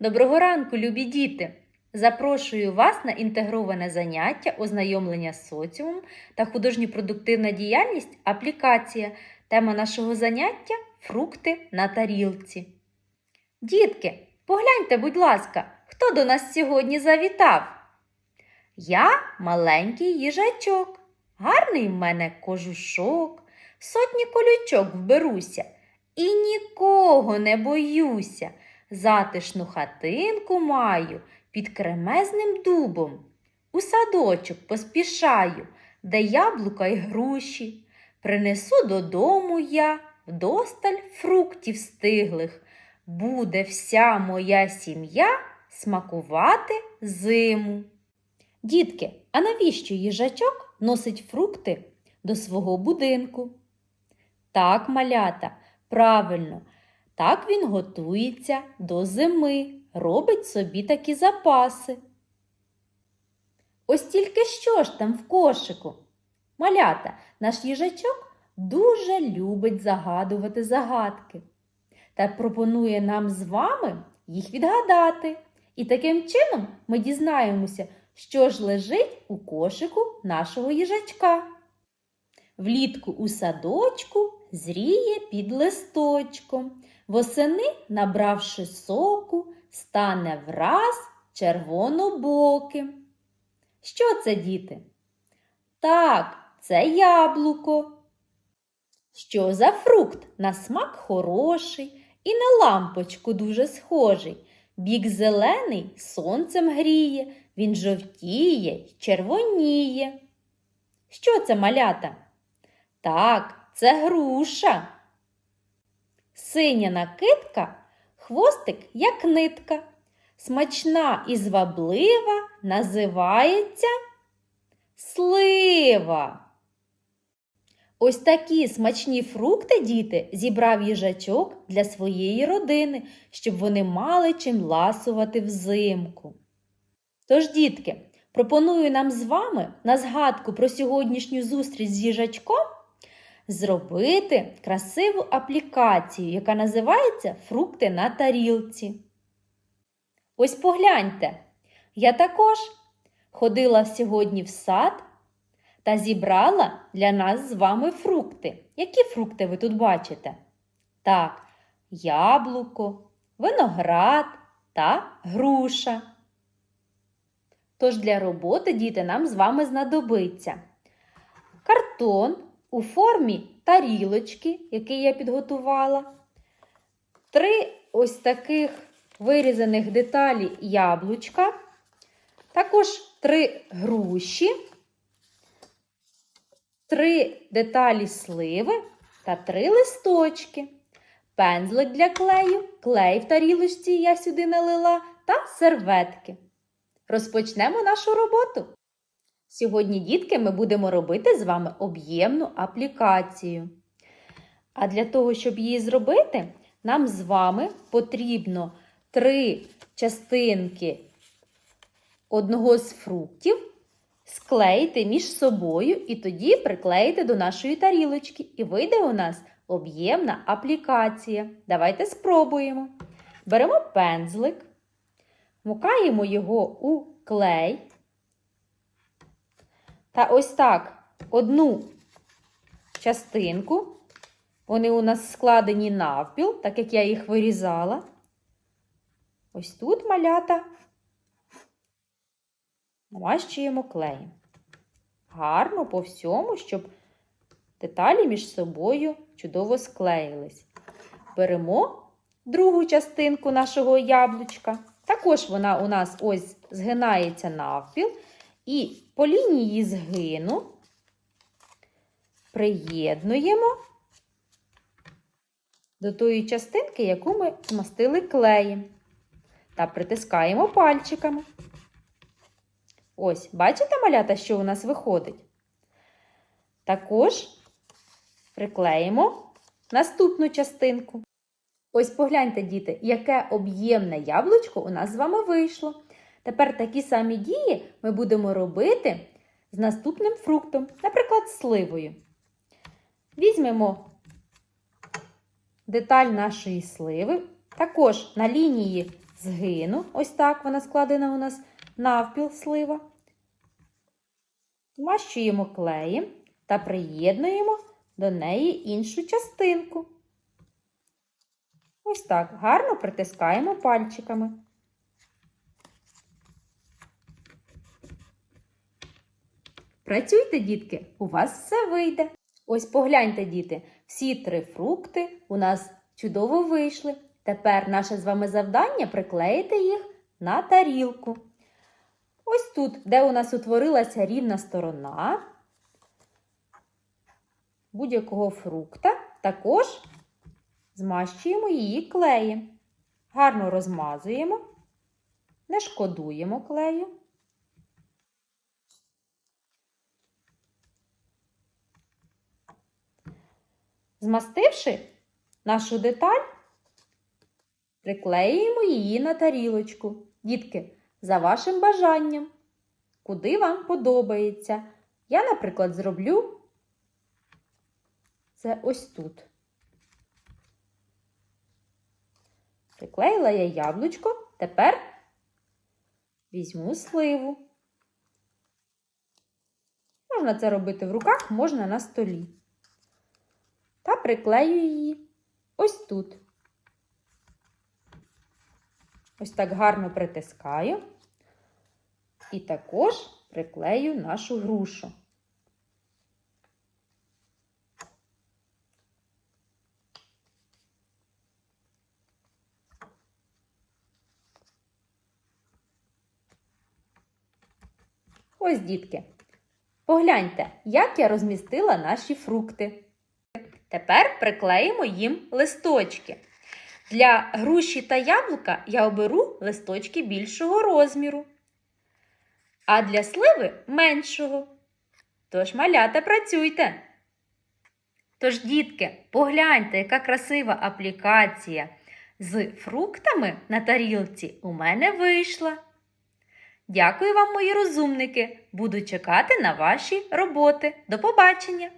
Доброго ранку, любі діти! Запрошую вас на інтегроване заняття ознайомлення з соціумом та художньо-продуктивна діяльність аплікація. Тема нашого заняття фрукти на тарілці. Дітки, погляньте, будь ласка, хто до нас сьогодні завітав? Я маленький їжачок, гарний в мене кожушок, сотні колючок вберуся і нікого не боюся. Затишну хатинку маю під кремезним дубом. У садочок поспішаю, де яблука й груші. Принесу додому я вдосталь фруктів стиглих. Буде вся моя сім'я смакувати зиму. Дітки, а навіщо їжачок носить фрукти до свого будинку? Так, малята, правильно. Так він готується до зими, робить собі такі запаси. Ось тільки що ж там в кошику? Малята, наш їжачок дуже любить загадувати загадки та пропонує нам з вами їх відгадати. І таким чином ми дізнаємося, що ж лежить у кошику нашого їжачка. Влітку у садочку зріє під листочком. Восени, набравши соку, стане враз червонобоким. Що це, діти? Так, це яблуко. Що за фрукт? На смак хороший і на лампочку дуже схожий. Бік зелений сонцем гріє, він жовтіє й червоніє. Що це малята? Так, це груша. Синя накидка, хвостик, як нитка. Смачна і зваблива називається слива. Ось такі смачні фрукти, діти, зібрав їжачок для своєї родини, щоб вони мали чим ласувати взимку. Тож, дітки, пропоную нам з вами на згадку про сьогоднішню зустріч з їжачком зробити красиву аплікацію, яка називається Фрукти на тарілці. Ось погляньте, я також ходила сьогодні в сад та зібрала для нас з вами фрукти. Які фрукти ви тут бачите? Так, яблуко, виноград та груша. Тож для роботи, діти, нам з вами знадобиться картон у формі тарілочки, який я підготувала, три ось таких вирізаних деталі яблучка, також три груші, три деталі сливи та три листочки, пензлик для клею, клей в тарілочці я сюди налила та серветки. Розпочнемо нашу роботу. Сьогодні, дітки, ми будемо робити з вами об'ємну аплікацію. А для того, щоб її зробити, нам з вами потрібно три частинки одного з фруктів склеїти між собою і тоді приклеїти до нашої тарілочки. І вийде у нас об'ємна аплікація. Давайте спробуємо. Беремо пензлик, мукаємо його у клей. Та ось так одну частинку. Вони у нас складені навпіл, так як я їх вирізала. Ось тут малята намащуємо клеєм. Гарно по всьому, щоб деталі між собою чудово склеїлись. Беремо другу частинку нашого яблучка. Також вона у нас ось згинається навпіл. І по лінії згину приєднуємо до тої частинки, яку ми змастили клеєм, та притискаємо пальчиками. Ось, бачите, малята, що у нас виходить? Також приклеїмо наступну частинку. Ось погляньте, діти, яке об'ємне яблучко у нас з вами вийшло. Тепер такі самі дії ми будемо робити з наступним фруктом, наприклад, сливою. Візьмемо деталь нашої сливи. Також на лінії згину. Ось так вона складена у нас навпіл слива. Змащуємо клеєм та приєднуємо до неї іншу частинку. Ось так гарно притискаємо пальчиками. Працюйте, дітки, у вас все вийде. Ось погляньте, діти, всі три фрукти у нас чудово вийшли. Тепер наше з вами завдання приклеїти їх на тарілку. Ось тут, де у нас утворилася рівна сторона будь-якого фрукта, також змащуємо її клеєм. Гарно розмазуємо, не шкодуємо клею. Змастивши нашу деталь, приклеюємо її на тарілочку. Дітки, за вашим бажанням, куди вам подобається. Я, наприклад, зроблю це ось тут. Приклеїла я яблучко, тепер візьму сливу. Можна це робити в руках, можна на столі. Та приклею її ось тут. Ось так гарно притискаю. І також приклею нашу грушу. Ось, дітки. Погляньте, як я розмістила наші фрукти. Тепер приклеїмо їм листочки. Для груші та яблука я оберу листочки більшого розміру, а для сливи меншого. Тож, малята, працюйте. Тож, дітки, погляньте, яка красива аплікація з фруктами на тарілці у мене вийшла. Дякую вам, мої розумники. Буду чекати на ваші роботи. До побачення!